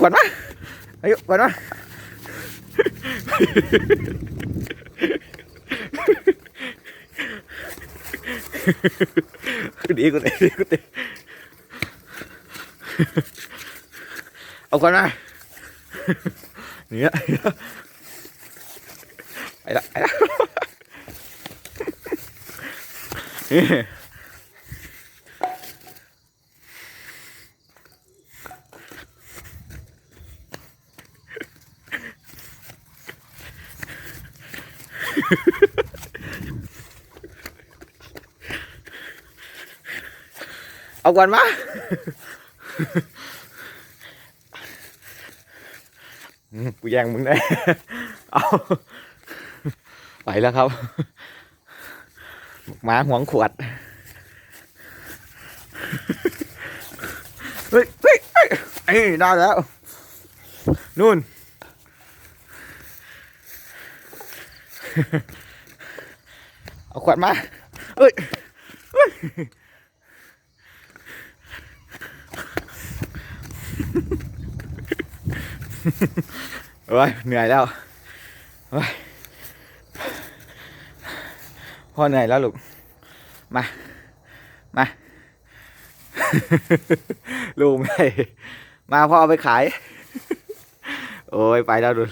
ขวัญมาอายุขวัญมาดีกูเตะดีกูเตะเอาขวัญมาเนี่ยไปละไปละ เอาก่อนมาอืมกูแย่งมึงได้ เอาไปแล้วครับหมาหวงขวด เฮ้ย เฮ้ย เฮ้ยเอ้ยได้แล้ว นู่น เอาขวดมาเฮ้ยเฮ้ยโอ้ยเหนื่อยแล้วโอ้ยพ่อเหนื่อยแล้วลูก มา มา ลูกไม่มาพ่อเอาไปขาย โอ้ยไปแล้วดู